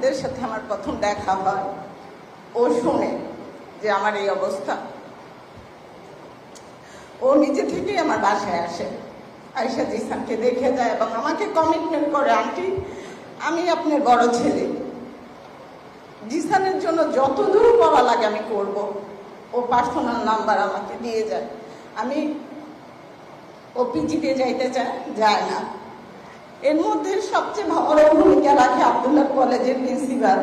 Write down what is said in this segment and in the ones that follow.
সাজ্জিদের সাথে আমার প্রথম দেখা হয়, ও শুনে যে আমার এই অবস্থা। ও নিজে থেকেই আমার বাসায় আসে। আয়সা জিসানকে দেখে যায় এবং আমাকে কমিটমেন্ট করে, আন্টি, আমি আপনার বড় ছেলে। জিসানের জন্য যত দূর করা লাগে আমি করব। ও পার্সোনাল নাম্বার আমাকে দিয়ে যায়। আমি ও পিজিতে যাইতে চায়, যায় না। এর মধ্যে সবচেয়ে বড় ভূমিকা রাখে আবদুল্লাহ কলেজের প্রিন্সিপাল।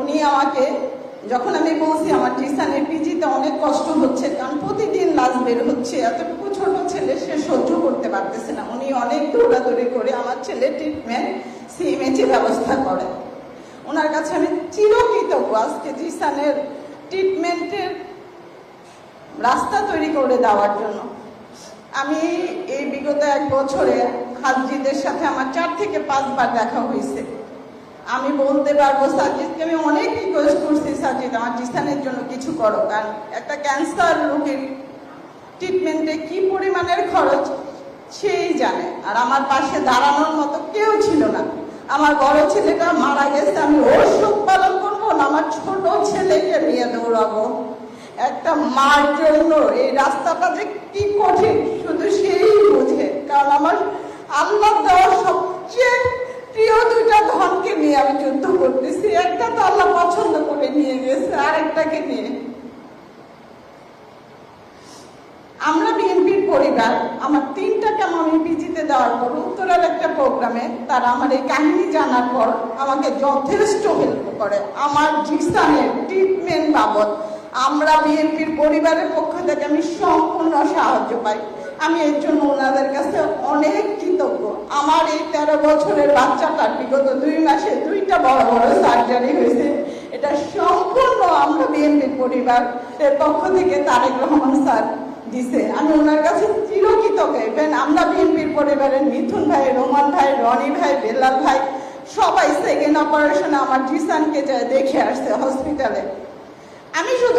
উনি আমাকে, যখন আমি বলছি আমার টিউশনের পিজিতে অনেক কষ্ট হচ্ছে, কারণ প্রতিদিন লাশ বের হচ্ছে, এতটুকু ছোট ছেলে সে সহ্য করতে পারতেছে না। উনি অনেক দৌড়াদৌড়ি করে আমার ছেলে ট্রিটমেন্ট সিএমএচে ব্যবস্থা করে। ওনার কাছে আমি চিরকৃতজ্ঞ। আজকে জিসানের ট্রিটমেন্টের রাস্তা তৈরি করে দেওয়ার জন্য। আমি এই বিগত এক বছরে হাজিদের সাথে আমার চার থেকে পাঁচবার দেখা হয়েছে। আমি বলতে পারব, সাজিদকে আমি অনেক রিকোয়েস্ট করছি, সাজিদ, আমার জিসানের জন্য কিছু করো, কারণ একটা ক্যান্সার রোগীর ট্রিটমেন্টে কি পরিমাণের খরচ সেই জানে। আর আমার পাশে দাঁড়ানোর মতো কেউ ছিল না। আমার বড় ছেলেটা মারা গেছে, আমি ওর শোক পালন করব না, আমার ছোট ছেলেকে নিয়ে দৌড়াবো। একটা মার জন্য এই রাস্তাটা যে কি কঠিন, শুধু সেই বোঝে, কারণ আমার আল্লাহ দেওয়া সবচেয়ে প্রিয় দুইটা ধনকে নিয়ে আমি যুদ্ধ করতেছি। একটা তো আল্লাহ পছন্দ করে নিয়ে গেছে, আর একটাকে নিয়ে। আমরা বিএনপির পরিবার, আমার তিনটা কেমন আমি পিজিতে দেওয়ার পর উত্তরার একটা প্রোগ্রামে তারা আমার এই কাহিনী জানার পর আমাকে যথেষ্ট হেল্প করে। আমার জিসানের ট্রিটমেন্ট বাবদ আমরা বিএনপির পরিবারের পক্ষ থেকে আমি সম্পূর্ণ সাহায্য পাই। আমি এর জন্য ওনাদের কাছে অনেক কৃতজ্ঞ। আমার এই তেরো বছরের বাচ্চাটার বিগত দুই মাসে দুইটা বড় বড় সার্জারি হয়েছে। এটা সম্পূর্ণ আমরা বিএনপির পরিবার এর পক্ষ থেকে তারেক রহমান স্যার দিছে। আমি ওনার কাছে চিরকৃতজ্ঞ। ইভেন আমরা বিএনপির পরিবারের মিথুন ভাই, রোমান ভাই, রনি ভাই বেল্লাল ভাই, সবাই সেকেন্ড অপারেশনে আমার জিসানকে যায় দেখে আসছে হসপিটালে আমি শুধু